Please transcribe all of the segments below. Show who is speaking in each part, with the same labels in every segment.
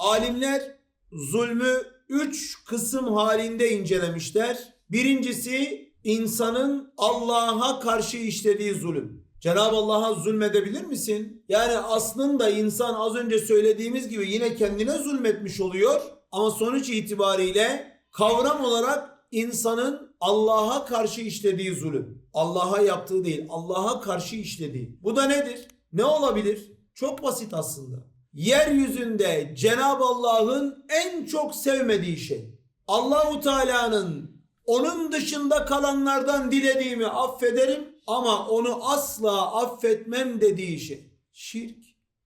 Speaker 1: Alimler zulmü üç kısım halinde incelemişler. Birincisi insanın Allah'a karşı işlediği zulüm. Cenab-ı Allah'a zulmedebilir misin? Yani aslında insan az önce söylediğimiz gibi yine kendine zulmetmiş oluyor. Ama sonuç itibariyle kavram olarak insanın Allah'a karşı işlediği zulüm. Allah'a yaptığı değil, Allah'a karşı işlediği. Bu da nedir? Ne olabilir? Çok basit aslında yeryüzünde Cenab-ı Allah'ın en çok sevmediği şey. Allahu Teala'nın onun dışında kalanlardan dilediğimi affederim ama onu asla affetmem dediği şey. Şirk,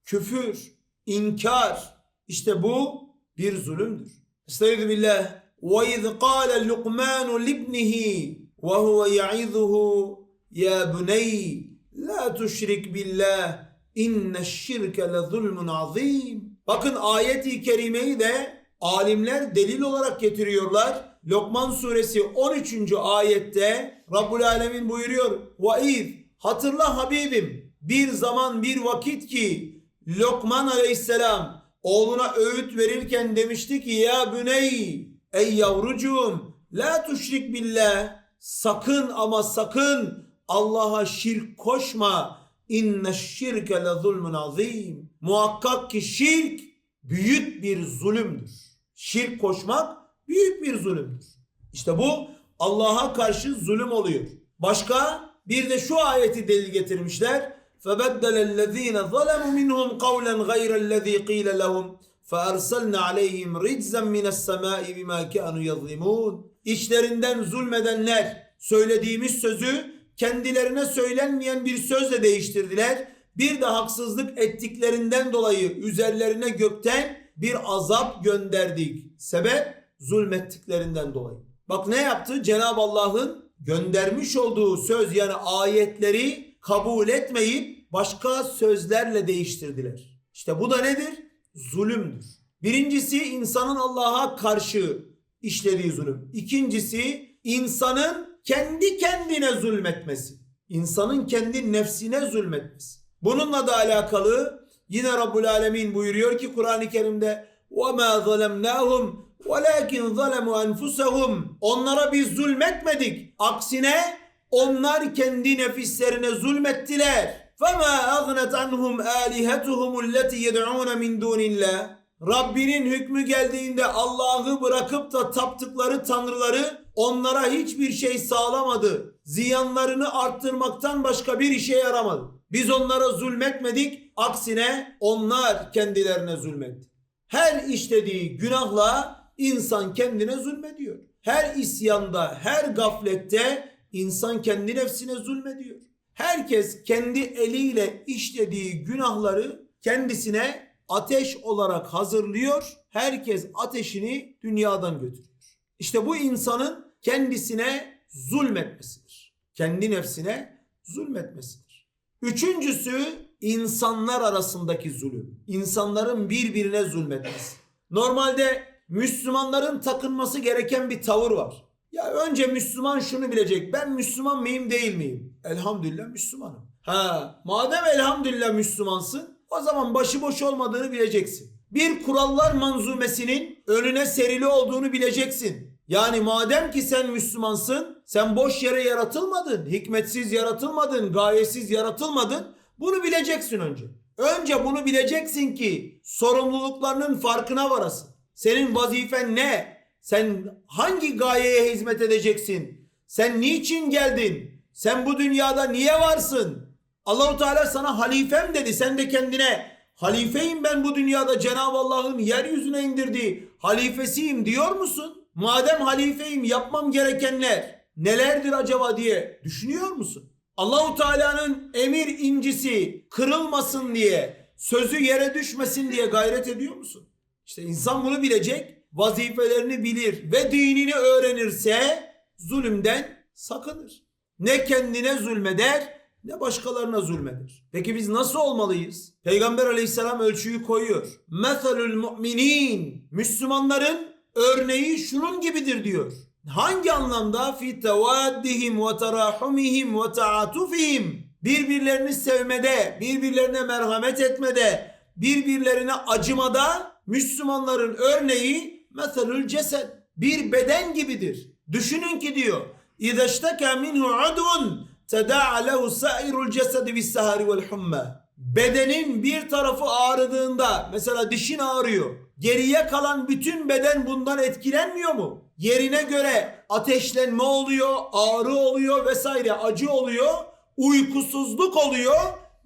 Speaker 1: küfür, inkar işte bu bir zulümdür. Estaizu billah ve iz kâle lukmanu libnihi ve huve ya'izuhu ya buney la tuşrik billah İnne şirke le zulmun azim. Bakın ayeti kerimeyi de alimler delil olarak getiriyorlar. Lokman suresi 13. ayette Rabbul Alemin buyuruyor. Ve iz hatırla Habibim bir zaman bir vakit ki Lokman aleyhisselam oğluna öğüt verirken demişti ki ya büney ey yavrucuğum la tuşrik billah sakın ama sakın Allah'a şirk koşma inne şirke le zulmun azim muhakkak ki şirk büyük bir zulümdür şirk koşmak büyük bir zulümdür işte bu Allah'a karşı zulüm oluyor başka bir de şu ayeti delil getirmişler فبدل الذين ظلموا منهم قولا غير الذي قيل لهم فأرسلنا عليهم رجزا من السماء بما كانوا يظلمون İçlerinden zulmedenler söylediğimiz sözü kendilerine söylenmeyen bir sözle değiştirdiler. Bir de haksızlık ettiklerinden dolayı üzerlerine gökten bir azap gönderdik. Sebep zulmettiklerinden dolayı. Bak ne yaptı? Cenab-ı Allah'ın göndermiş olduğu söz yani ayetleri kabul etmeyip başka sözlerle değiştirdiler. İşte bu da nedir? Zulümdür. Birincisi insanın Allah'a karşı işlediği zulüm. İkincisi insanın kendi kendine zulmetmesi. İnsanın kendi nefsine zulmetmesi. Bununla da alakalı yine Rabbul Alemin buyuruyor ki Kur'an-ı Kerim'de وَمَا ظَلَمْنَاهُمْ وَلَكِنْ ظَلَمُوا أَنْفُسَهُمْ Onlara biz zulmetmedik. Aksine onlar kendi nefislerine zulmettiler. فَمَا أَغْنَتْ عَنْهُمْ آلِهَتُهُمُ الَّتِي يَدْعُونَ مِنْ دُونِ اللّٰهِ Rabbinin hükmü geldiğinde Allah'ı bırakıp da taptıkları tanrıları onlara hiçbir şey sağlamadı. Ziyanlarını arttırmaktan başka bir işe yaramadı. Biz onlara zulmetmedik. Aksine onlar kendilerine zulmetti. Her işlediği günahla insan kendine zulmediyor. Her isyanda, her gaflette insan kendi nefsine zulmediyor. Herkes kendi eliyle işlediği günahları kendisine ateş olarak hazırlıyor. Herkes ateşini dünyadan götürüyor. İşte bu insanın kendisine zulmetmesidir. Kendi nefsine zulmetmesidir. Üçüncüsü insanlar arasındaki zulüm. İnsanların birbirine zulmetmesi. Normalde Müslümanların takınması gereken bir tavır var. Ya önce Müslüman şunu bilecek. Ben Müslüman mıyım değil miyim? Elhamdülillah Müslümanım. Ha, madem elhamdülillah Müslümansın o zaman başıboş olmadığını bileceksin. Bir kurallar manzumesinin önüne serili olduğunu bileceksin. Yani madem ki sen Müslümansın, sen boş yere yaratılmadın, hikmetsiz yaratılmadın, gayesiz yaratılmadın. Bunu bileceksin önce. Önce bunu bileceksin ki sorumluluklarının farkına varasın. Senin vazifen ne? Sen hangi gayeye hizmet edeceksin? Sen niçin geldin? Sen bu dünyada niye varsın? Allahu Teala sana halifem dedi. Sen de kendine halifeyim ben bu dünyada Cenab-ı Allah'ın yeryüzüne indirdiği halifesiyim diyor musun? Madem halifeyim yapmam gerekenler nelerdir acaba diye düşünüyor musun? Allahu Teala'nın emir incisi kırılmasın diye, sözü yere düşmesin diye gayret ediyor musun? İşte insan bunu bilecek, vazifelerini bilir ve dinini öğrenirse zulümden sakınır. Ne kendine zulmeder ne başkalarına zulmeder. Peki biz nasıl olmalıyız? Peygamber aleyhisselam ölçüyü koyuyor. Meselül müminin Müslümanların örneği şunun gibidir diyor. Hangi anlamda? Fi tevaddihim ve terahumihim ve taatufihim. Birbirlerini sevmede, birbirlerine merhamet etmede, birbirlerine acımada Müslümanların örneği meselül cesed bir beden gibidir. Düşünün ki diyor İzeşteke minhu udun teda'a lehu sairul cesedi bis sahari vel humma. Bedenin bir tarafı ağrıdığında mesela dişin ağrıyor. Geriye kalan bütün beden bundan etkilenmiyor mu? Yerine göre ateşlenme oluyor, ağrı oluyor vesaire acı oluyor, uykusuzluk oluyor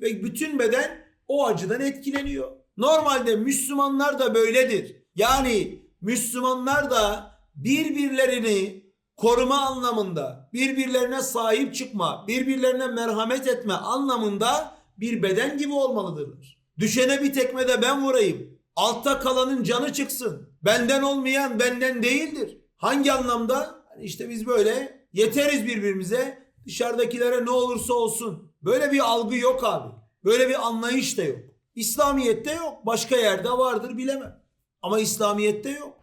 Speaker 1: ve bütün beden o acıdan etkileniyor. Normalde Müslümanlar da böyledir. Yani Müslümanlar da birbirlerini koruma anlamında, birbirlerine sahip çıkma, birbirlerine merhamet etme anlamında bir beden gibi olmalıdırlar. Düşene bir tekme de ben vurayım. Altta kalanın canı çıksın. Benden olmayan benden değildir. Hangi anlamda? Hani işte biz böyle yeteriz birbirimize. Dışarıdakilere ne olursa olsun. Böyle bir algı yok abi. Böyle bir anlayış da yok. İslamiyet'te yok. Başka yerde vardır bilemem. Ama İslamiyet'te yok.